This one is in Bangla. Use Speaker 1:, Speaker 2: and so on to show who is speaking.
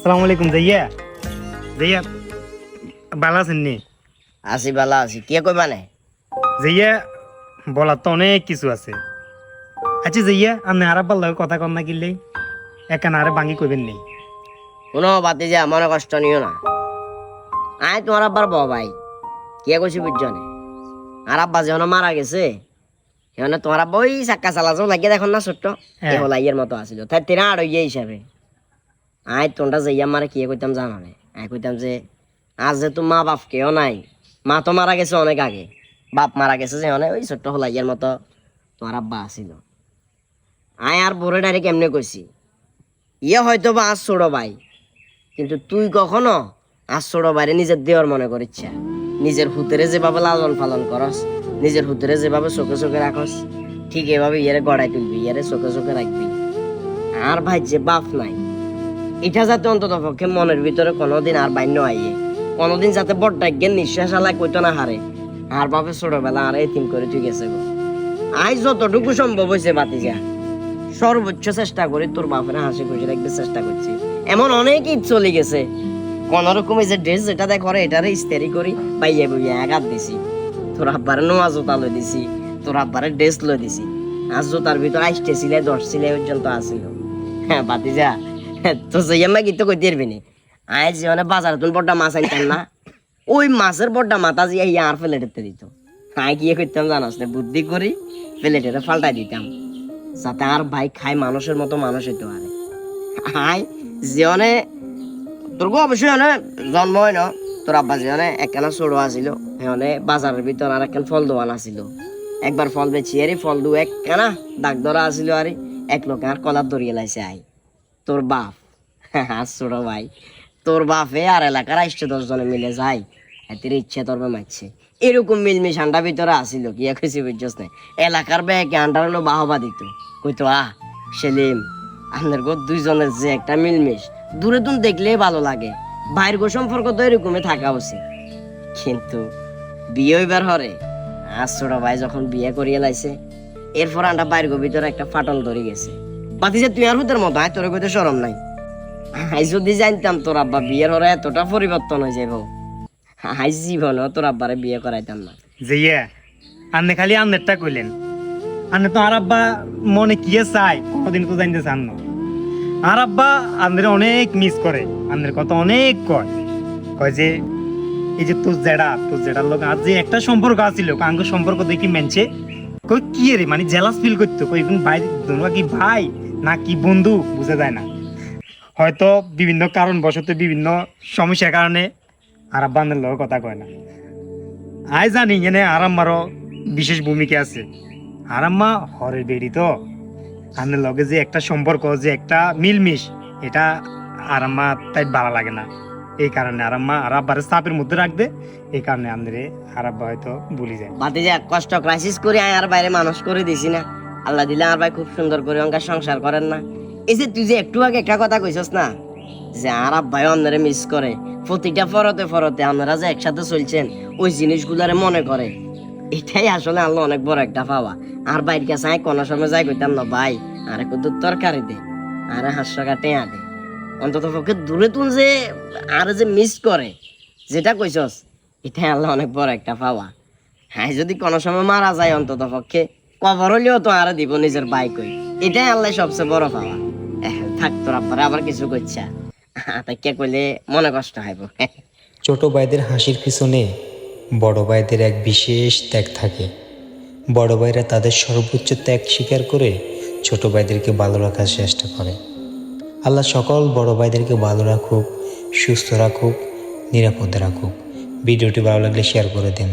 Speaker 1: আসসালামু আলাইকুম জাইয়া। জাইয়া ভালো আছেন নি?
Speaker 2: আছি বালা আছি। কে কইবা নে
Speaker 1: জাইয়া তো অনেক কিছু আছে। আচ্ছা জাইয়া আপনি আর আব্বার লগে কথা কম না কিনলেই একা না আরে ভাঙি কইবেন নেই
Speaker 2: কোনো বাতি যা মনে কষ্ট নিও না। আয় তোমার আব্বার ব ভাই। কে কইছি বুঝছ নে? আর আব্বা যখন মারা গেছে সেখানে তোমার আব্বা ওই চাক্কা চালাচো লাগিয়ে দেখুন না ছোট্ট।
Speaker 1: হ্যাঁ।
Speaker 2: এ হলা ইয়ের মতো আছিল। তাই তেনা আর ইয়ে হিসাবে। আয়, তোনটা যাইয়া মারে কি কইতাম জানো নে আয়, কইতাম যে, আজ যে তো মা বাপ কেউ নাই, মা তো মারা গেছে অনেক আগে। বাপ মারা গেছে যে অনেক, ওই ছোট্ট হলা ইয়ের মতো তোমার আব্বা আছিল। আয়, আর বড় ডাইরেক্ট এমনি কইছি ইয়ে হয়তো বা আজ ছোড়ো ভাই, কিন্তু তুই কখনো আজ ছোড়ো বাইরে নিজের দেওয়ার মনে করিচ্ছা নিজের হুতেরে যেভাবে লালন পালন করস, নিজের হুতেরে যেভাবে চোখে চোখে রাখস, ঠিক এভাবে ইয়ারে গড়াই তুলবি, ইয়ারে চোখে চোখে রাখবি। আর ভাই যে বাপ নাই এটা যাতে অন্তত পক্ষে মনের ভিতরে কোনোদিন আর বাইন্য আইয়ে। কোনোদিন যাতে বড় জ্ঞান নিঃশ্বাস আলায় কইতো না হারে। আর বাপে ছোটবেলা আর এতিম করে তুই গেছে গো। আই যতটুকু সম্ভব হয়েছে বাতি যা সর্বোচ্চ চেষ্টা করি তোর বাপের হাসি খুশি রাখতে চেষ্টা করছি। এমন অনেক ঈদ চলে গেছে। কোন রকম যে ড্রেস যেটা দেখ করে এটারে ইস্তেরি করি বাইয়ে বইয়ে একাত দিছি। তোর আব্বারে নোয়া জোতা লই দিছি, তোর আব্বারে ড্রেস লই দিছি। আর জোতার ভিতর আইসটে ছিলে দশ ছিলে পর্যন্ত আসিল। হ্যাঁ বাতি যা তো গীত কইতে পারবি নি? আয় যে মানে বাজারে তুমি বড়টা মাছ আনতেন না। ওই মাছের বড়টা মাথা যে ইয়ার প্লেটেতে দিত। আয় গিয়ে করতাম জানাস বুদ্ধি করি প্লেটের ফাল্টাই দিতাম। যাতে আর ভাই খাই মানুষের মতো মানুষ হইতে পারে। আই জিয়নে তোর অবশ্যই হনে জন্ম হয় না। তোর আব্বা জিয়নে একখানা ছোড়ো আছিল সেখানে বাজারের ভিতর আর একখান ফল দোকান আছিল। একবার ফল বেছি আরে, ফল দু একখানা দাগ ধরা আছিল আরে। এক লোকে আর কলার দরিয়ে লাইছে আই। তোর বাপ। আর ছোট ভাই। তোর বাপে আর এলাকার আইসছে দশ জনে মিলে যায় এতের ইচ্ছে তোর মারছে। এরকম মিলমিশ আন্ডা ভিতরে আসিল কি কইছি বুঝছস না। এলাকার ব্যাগে আন্ডার হলো বাহবা দিত। কইতো আহ, সেলিম, আপনার গো দুইজনের যে একটা মিলমিশ, দূরে দূর দেখলেই ভালো লাগে। বাইর গো সম্পর্ক তো এরকমই থাকা উচিত। কিন্তু বিয়ে হইবার হরে আর ছোট ভাই যখন বিয়ে করিয়ে লাইছে, এরপর আন্ডা বাইর গো ভিতরে একটা ফাটল ধরে গেছে। বাতিছে তুই আর হুতের মতো, আয় তোর কইতে সরম নাই। আই যদি জানতাম তোর আব্বা বিয়ের হরে এতটা পরিবর্তন হয়ে যাব আই জীবনও তোর আব্বারে বিয়ে করাইতাম না।
Speaker 1: জাইয়া আপনি খালি আন্নেরটা কইলেন। আপনি তো আর আব্বা মনে কি চাই কোনোদিন তো জানতে চান না। আর আব্বা আপনার অনেক মিস করে আপনার কথা অনেক কয়। কয় যে, এই যে তোর জেডা, তোর জেডার লোক আজ যে একটা সম্পর্ক আছিল কাঙ্গ সম্পর্ক দেখি মেনছে। কই কি রে মানে জেলাস ফিল করতো। কই ভাই তোমরা কি ভাই? না কি বন্ধু, বুঝা যায় না। হয়তো বিভিন্ন কারণ বশত বিভিন্ন সমস্যার কারণে আর আব্বা লোক কথা কয় না। আই জানি এনে আরাম্মারও বিশেষ ভূমিকা আছে। আরাম্মা হরের বেড়ি তো। আপনার লগে যে একটা সম্পর্ক, যে একটা মিলমিশ, এটা আরাম্মা তাই ভালো লাগে না। এই কারণে আরাম্মা আর আব্বারে চাপের মধ্যে রাখবে, এই কারণে আমাদের আর আব্বা হয়তো ভুলি যায়।
Speaker 2: বাতি যা কষ্ট ক্রাইসিস করে আর বাইরে মানুষ করে দিছি না। আল্লাহ দিলে আর ভাই খুব সুন্দর করে অঙ্কা সংসার করেন না। এই যে তুই যে একটু আগে একটা কথা কইছস না, যে আর ভাই অন্যরে মিস করে, প্রতিটা ফরতে ফরতে আপনারা যে একসাথে চলছেন, ওই জিনিসগুলারে মনে করে। এটাই আসলে আল্লাহ অনেক বড় একটা পাওয়া। আর বাইর কাছে আয়, কোনো সময় যাই কইতাম না, ভাই, আরে কত তরকারি দে, আরে হাস্য কাটে দে। অন্তত পক্ষে দূরে তুন যে আর যে মিস করে, যেটা কইছস, এটাই আল্লাহ অনেক বড় একটা পাওয়া। হ্যাঁ যদি কোনো সময় মারা যায় অন্তত পক্ষে কবর হলেও তো আর দিব নিজের বাইক এটাই আল্লাহ সবচেয়ে বড় পাওয়া। থাক তোর আবার কিছু করছে কে মনে কষ্ট হইব।
Speaker 3: ছোট ভাইদের হাসির পিছনে বড় ভাইদের এক বিশেষ ত্যাগ থাকে। বড় ভাইরা তাদের সর্বোচ্চ ত্যাগ স্বীকার করে ছোট ভাইদেরকে ভালো রাখার চেষ্টা করে। আল্লাহ সকল বড় ভাইদেরকে ভালো রাখুক, সুস্থ রাখুক, নিরাপদে রাখুক। ভিডিওটি ভালো লাগলে শেয়ার করে দিন।